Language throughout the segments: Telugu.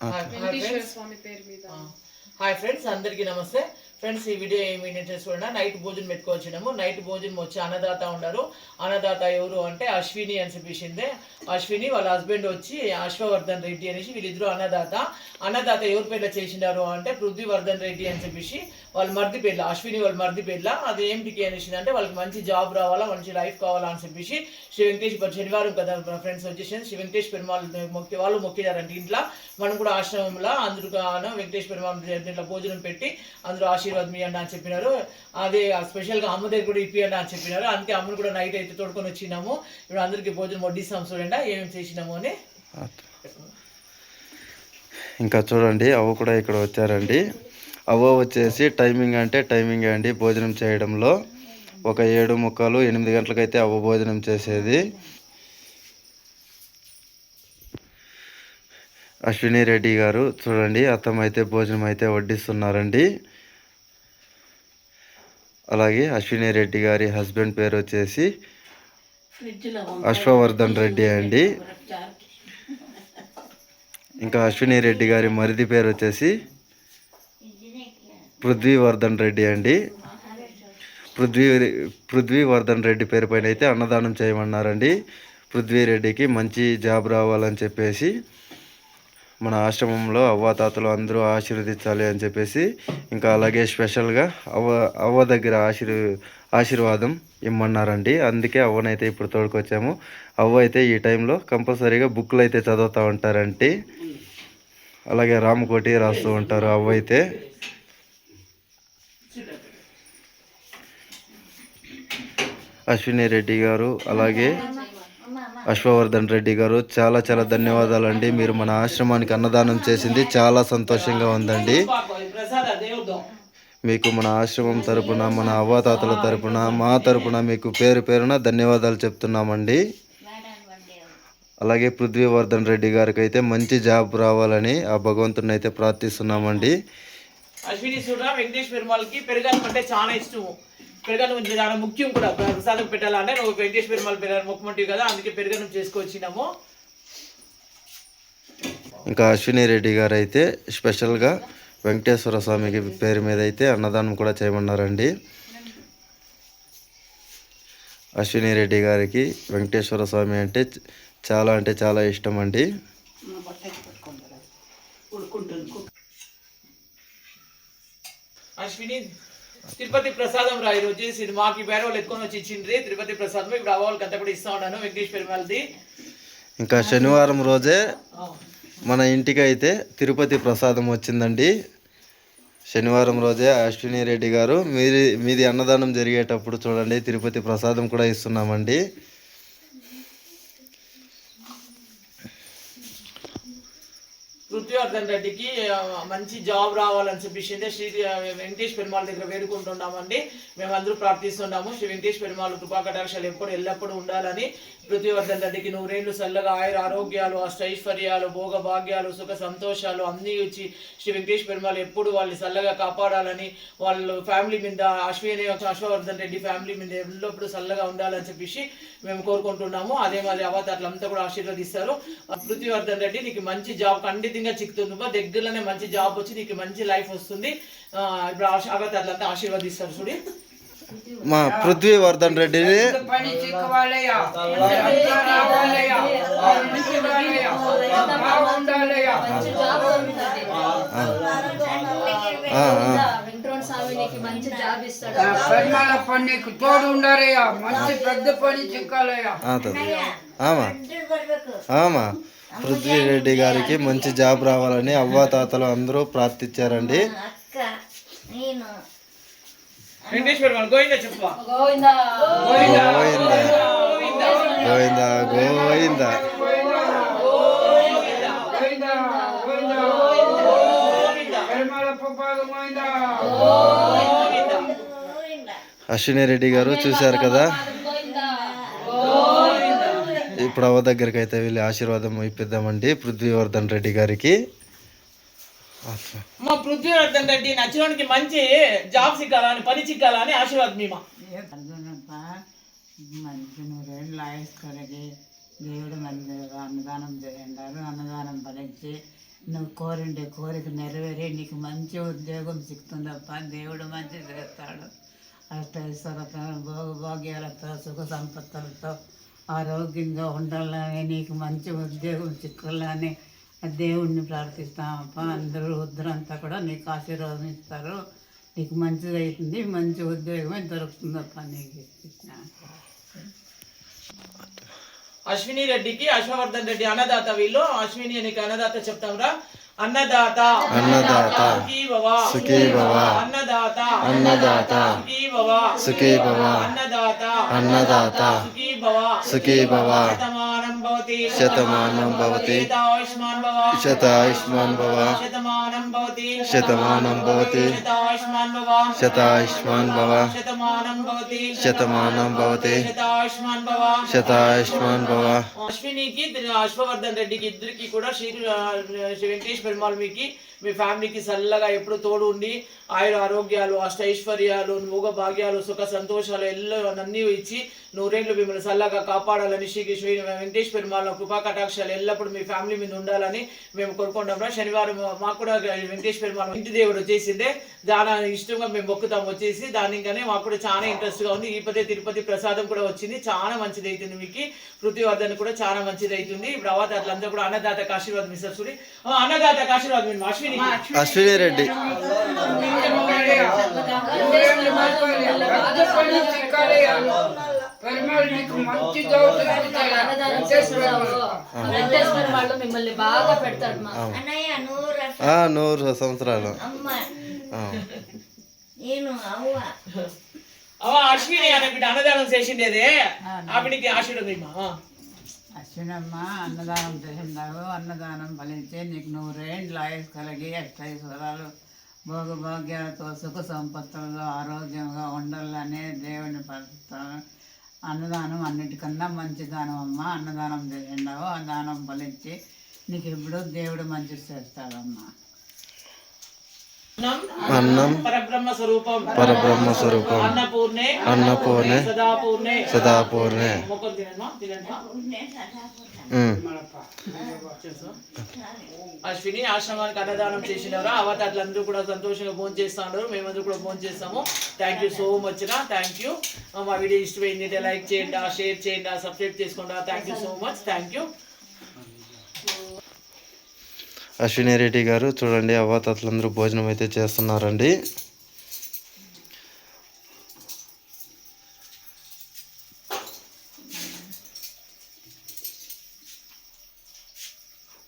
వెంకటేశ్వర స్వామి పేరు మీద హాయ్ ఫ్రెండ్స్ అందరికీ నమస్తే. ఫ్రెండ్స్ ఈ వీడియో ఏమి చూడండి నైట్ భోజనం పెట్టుకొచ్చినాము నైట్ భోజనం వచ్చి అన్నదాత ఉన్నారు. అన్నదాత ఎవరు అంటే అశ్విని అని చెప్పేసిందే. అశ్విని వాళ్ళ హస్బెండ్ వచ్చి అశ్వవర్ధన్ రెడ్డి అనేసి వీళ్ళిద్దరు అన్నదాత. అన్నదాత ఎవరి పేర్ల చేసినారు అంటే పృథ్వీవర్ధన్ రెడ్డి అని చెప్పేసి వాళ్ళ మర్ది పేర్ల అశ్విని వాళ్ళ మర్ది పేర్ల. అది ఏంటికి అనేసి అంటే వాళ్ళకి మంచి జాబ్ రావాలా మంచి లైఫ్ కావాలా అని చెప్పేసి శ్రీ వెంకటేష్ శనివారం కదా ఫ్రెండ్స్ వచ్చేసి శ్రీ వెంకటేష్ పెరుమాళ్ళు మొక్కి వాళ్ళు మొక్కినారంటే ఇంట్లో. మనం కూడా ఆశ్రమంలో అందుకు గాను పెరుమాళ్ళు పెరుమాள் భోజనం పెట్టి అందరూ ఆశీర్వాదం ఇవ్వండి అని చెప్పినారు. అదే స్పెషల్గా అమ్మ దగ్గర కూడా ఇప్పియండి అని చెప్పినారు. అందుకే అమ్మను కూడా నైట్ అయితే తోడుకొని వచ్చినాము. ఇప్పుడు అందరికీ భోజనం వడ్డిస్తాం చూడండి ఏమేమి చేసినాము అని. ఇంకా చూడండి అవ్వ కూడా ఇక్కడ వచ్చారండి. అవ్వ వచ్చేసి టైమింగ్ అంటే టైమింగ్ అండి భోజనం చేయడంలో. ఒక ఏడు ముక్కలు ఎనిమిది గంటలకైతే అవ్వ భోజనం చేసేది. అశ్విని రెడ్డి గారు. చూడండి అత్తమ్మ అయితే భోజనం అయితే వడ్డిస్తున్నారండి. అలాగే అశ్విని రెడ్డి గారి హస్బెండ్ పేరు వచ్చేసి అశ్వవర్ధన్ రెడ్డి అండి. ఇంకా అశ్విని రెడ్డి గారి మరిది పేరు వచ్చేసి పృథ్వీవర్ధన్ రెడ్డి అండి. పృథ్వీ పృథ్వీవర్ధన్ రెడ్డి పేరు పైన అయితే అన్నదానం చేయమన్నారండి. పృథ్వీరెడ్డికి మంచి జాబ్ రావాలని చెప్పేసి మన ఆశ్రమంలో అవ్వాతాతలు అందరూ ఆశీర్వదించాలి అని చెప్పేసి ఇంకా అలాగే స్పెషల్గా అవ్వ అవ్వ దగ్గర ఆశీర్ ఆశీర్వాదం ఇమ్మన్నారండి. అందుకే అవ్వనైతే ఇప్పుడు తోడుకొచ్చాము. అవ్వ అయితే ఈ టైంలో కంపల్సరీగా బుక్లు అయితే చదువుతూ ఉంటారంటే అలాగే రామకోటి రాస్తూ ఉంటారు అవ్వ అయితే. అశ్విని రెడ్డి గారు అలాగే అశ్వవర్ధన్ రెడ్డి గారు చాలా చాలా ధన్యవాదాలు అండి మీరు మన ఆశ్రమానికి అన్నదానం చేసింది చాలా సంతోషంగా ఉందండి. మీకు మన ఆశ్రమం తరపున మన అవ్వాతాతల తరపున మా తరపున మీకు పేరు పేరున ధన్యవాదాలు చెప్తున్నామండి. అలాగే పృథ్వీవర్ధన్ రెడ్డి గారికి అయితే మంచి జాబ్ రావాలని ఆ భగవంతుని అయితే ప్రార్థిస్తున్నామండి. అశ్విని చూడ వెంకటేష్ పెరుమాల్కి చాలా ఇష్టము. పెరగనం చాలా ముఖ్యం కూడా. ప్రసాదం పెట్టాలంటే నువ్వు వెంకటేష్ పెరుమాల్ పెరగడం ముఖ్యమంటివి కదా అందుకే పెరగనం చేసుకొచ్చినాము. ఇంకా అశ్విని రెడ్డి గారు అయితే స్పెషల్గా వెంకటేశ్వర స్వామికి పేరు మీద అయితే అన్నదానం కూడా చేయమన్నారండి. అశ్విని రెడ్డి గారికి వెంకటేశ్వర స్వామి అంటే చాలా అంటే చాలా ఇష్టం అండి అశ్విని తిరుపతి ప్రసాదం రా ఈరోజు. ఇది మాకు ఈ పేరు వాళ్ళు ఎత్తుకొని వచ్చి ఇచ్చిండ్రి. తిరుపతి ప్రసాదం ఇప్పుడు అవ్వాళ్ళకి అంతా కూడా ఇస్తా ఉన్నాను. వెంకటేష్ పెరుమాల్ది ఇంకా శనివారం రోజే మన ఇంటికి అయితే తిరుపతి ప్రసాదం వచ్చిందండి. శనివారం రోజే అశ్విని రెడ్డి గారు మీది మీది అన్నదానం జరిగేటప్పుడు చూడండి తిరుపతి ప్రసాదం కూడా ఇస్తున్నామండి. పృథ్వీవర్ధన్ రెడ్డికి మంచి జాబ్ రావాలని చెప్పేసి శ్రీ వెంకటేష్ పెరుమాళ్ దగ్గర వేడుకుంటున్నామండి. మేమందరూ ప్రార్థిస్తున్నాము. శ్రీ వెంకటేష్ పెరుమాళ్ కృపా కటాక్షాలు ఎప్పుడు ఎల్లప్పుడూ ఉండాలని పృథ్వీవర్ధన్ రెడ్డికి నూరేళ్ళు చల్లగా ఆయుర ఆరోగ్యాలు అష్టైశ్వర్యాలు భోగ భాగ్యాలు సుఖ సంతోషాలు అన్నీ ఇచ్చి శ్రీ వెంకటేష్ పెరుమాళ్ ఎప్పుడు వాళ్ళని చల్లగా కాపాడాలని వాళ్ళు ఫ్యామిలీ మీద అశ్విని అశ్వవర్ధన్ రెడ్డి ఫ్యామిలీ మీద ఎల్లప్పుడూ చల్లగా ఉండాలని చెప్పేసి మేము కోరుకుంటున్నాము. అదే మరి అవతారులంతా కూడా ఆశీర్వదిస్తారు. పృథ్వీవర్ధన్ రెడ్డి నీకు మంచి జాబ్ ఖండితంగా చిక్కుతుంది. దగ్గరలోనే మంచి జాబ్ వచ్చి నీకు మంచి లైఫ్ వస్తుంది. ఆ, ఇప్పుడు అవతారులంతా ఆశీర్వదిస్తారు చూడి. మా పృథ్వీవర్ధన్ రెడ్డిని మంచి జాబ్ ఇస్తాడు పనికి తోడు ఉండాలయ్యా మంచి పెద్ద పని చిక్కాలయ్యా. ఆమా. ఆమా. పృథ్వీరెడ్డి గారికి మంచి జాబ్ రావాలని అవ్వాతాతలు అందరూ ప్రార్థించారండి. అక్క నేను గోవిందా చెప్పు. గోవిందా. గోవింద. గోవింద. గోవిందా. అశ్విని రెడ్డి గారు చూశారు కదా? ఇప్పుడు అవ్వ దగ్గరికి అయితే వెళ్ళి ఆశీర్వాదం ఇప్పిద్దామండి పృథ్వీవర్ధన్ రెడ్డి గారికి. మా పృథ్వీవర్ధన్ రెడ్డి నచ్చడానికి మంచి జాబ్ సిక్కాలని పని చిక్కాలని ఆశీర్వాదం మేము మంచి నూరేళ్ళు ఆయుష్ కలిగి దేవుడు మంది అన్నదానం చేయండారు అన్నదానం పలించి నువ్వు కోరిండే కోరిక నెరవేరి నీకు మంచి ఉద్యోగం సిక్తుందప్ప దేవుడు మంచి చేస్తాడు. అష్టైశ్వరతో భోగభాగ్యాలతో సుఖ సంపత్తులతో ఆరోగ్యంగా ఉండాలని నీకు మంచి ఉద్యోగం చిక్కాలని ఆ దేవుడిని ప్రార్థిస్తామప్ప. అందరూ వద్దరంతా కూడా నీకు ఆశీర్వాదం ఇస్తారు. నీకు మంచిది అవుతుంది. మంచి ఉద్యోగమే దొరుకుతుందప్ప నీకు. అశ్విని రెడ్డికి అశ్వవర్ధన్ రెడ్డి అన్నదాత వీళ్ళు. అశ్విని నీకు అన్నదాత చెప్తాంరా అన్నదాత. అన్నదాత. అన్నదాత. అన్నదాత. సుఖీ భవ సుఖీ భవ అన్నదాత అన్నదాత సుఖీ భవ సుఖీ భవ శతమానం భవతి శతమానం భవతి శతాయుష్మాన్ భవ శతాయుష్మాన్ భవ శతమానం భవతి శతమానం భవతి శతాయుష్మాన్ భవ శతాయుష్మాన్ భవ శతమానం భవతి శతమానం భవతి శతాయుష్మాన్ భవ శతాయుష్మాన్ భవ అశ్వినికి దిన- అశ్వవర్ధన్ రెడ్డికి ఇద్దరికి కూడా శ్రీ ఆ, శ్రీ వెంకటేష్ పెరుమాల్ మీకు మీ ఫ్యామిలీకి చల్లగా ఎప్పుడు తోడు ఉండి ఆయుర ఆరోగ్యాలు అష్టైశ్వర్యాలు భోగ భాగ్యాలు సుఖ సంతోషాలు ఎల్లో అన్నీ ఇచ్చి నూరేళ్ళు మిమ్మల్ని చల్లగా కాపాడాలని శ్రీ శ్రీ వెంకటేష్ పెరుమాళ్ళ కృపా కటాక్షాలు ఎల్లప్పుడు మీ ఫ్యామిలీ మీద ఉండాలని మేము కోరుకుంటాం. శనివారం మాకు కూడా వెంకటేష్ పెరుమాళ ఇంటి దేవుడు వచ్చేసిందే దాని ఇష్టంగా మేము మొక్కుతాం వచ్చేసి దానికనే మాకు కూడా చాలా ఇంట్రెస్ట్గా ఉంది. ఈపతి తిరుపతి ప్రసాదం కూడా వచ్చింది. చాలా మంచిది అవుతుంది మీకు. పృథ్వీవర్ధన్ కూడా చాలా మంచిది అవుతుంది ఇప్పుడు అవాత అట్లంతా కూడా అన్నదాత ఆశీర్వాదం ఇస్తారు అన్నదాత ఆ, అన్నదాతకు ఆశీర్వాదం అశ్విని అశ్విని రెడ్డి. నూరు ఆ, సంవత్సరాలు. అమ్మ. ఆ. నేను అవ్వ. అవ అశ్విని బిడ్డ అన్నదానం చేసిండేదే. ఆవిడికి ఆశీర్వాదం ఇమ్మా. చిన్నమ్మ అన్నదానం చేసినావు అన్నదానం ఫలించి నీకు నూరేండ్ల ఆయుష్ కలిగి అష్టైశ్వరాలు భోగభాగ్యాలతో సుఖ సంపత్తులతో ఆరోగ్యంగా ఉండాలనే దేవుని ప్రార్థిస్తాను అన్నదానం అన్నిటికన్నా మంచి దానం అమ్మ. అన్నదానం చేసినావు ఆ దానం ఫలించి నీకు ఎప్పుడూ దేవుడు మంచి చేస్తాడమ్మా. అన్నం పరబ్రహ్మ స్వరూపం పరబ్రహ్మ స్వరూపం అన్నపూర్ణే అన్నపూర్ణే సదాపూర్ణే. అశ్విని ఆశ్రమానికి అన్నదానం చేసినవరా? అవతారులందరూ కూడా సంతోషంగా భోజనం చేస్తా ఉన్నారు. మేమందరూ కూడా భోజనం చేస్తాము. థ్యాంక్ యూ సో మచ్ రా. థ్యాంక్ యూ మా వీడియో ఇష్టమైంది లైక్ చేయండి షేర్ చేయండి సబ్స్క్రైబ్ చేసుకోండి thank you so much thank you Ashwini Reddy గారు చూడండి అవ్వాతాతలందరూ భోజనం అయితే చేస్తున్నారండి.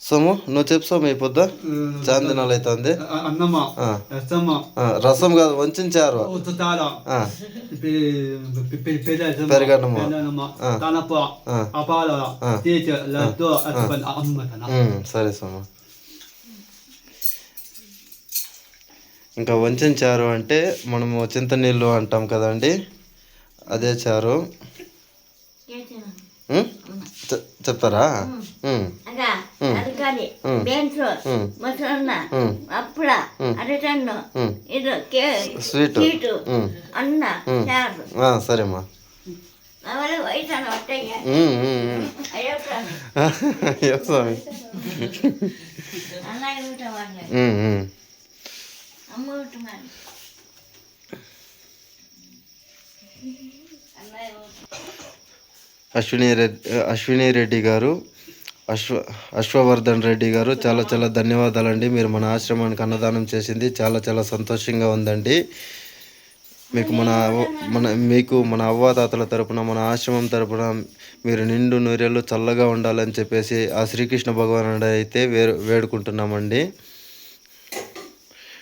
సోము నువ్వు చెప్పు సోము ఈ పొద్దు చాందినాలు అవుతుంది ఆ, రసం కాదు వంచారు ఉత్తాల ఆ, పెద్దమ్మ ఇంకా వంచిన చారు అంటే మనము చింతనీళ్ళు అంటాం కదండి. అదే చారు. చెప్తారా స్వీట్. సరేమ్మా అవల అశ్విని రెడ్డి అశ్విని రెడ్డి గారు అశ్వ అశ్వవర్ధన్ రెడ్డి గారు చాలా చాలా ధన్యవాదాలండి. మీరు మన ఆశ్రమానికి అన్నదానం చేసింది. చాలా చాలా సంతోషంగా ఉందండి. మీకు మన మన మీకు మన అవ్వాతాతల తరపున మన ఆశ్రమం తరపున మీరు నిండు నూరేళ్ళు చల్లగా ఉండాలని చెప్పేసి ఆ శ్రీకృష్ణ భగవానుడు అయితే వేడుకుంటున్నామండి.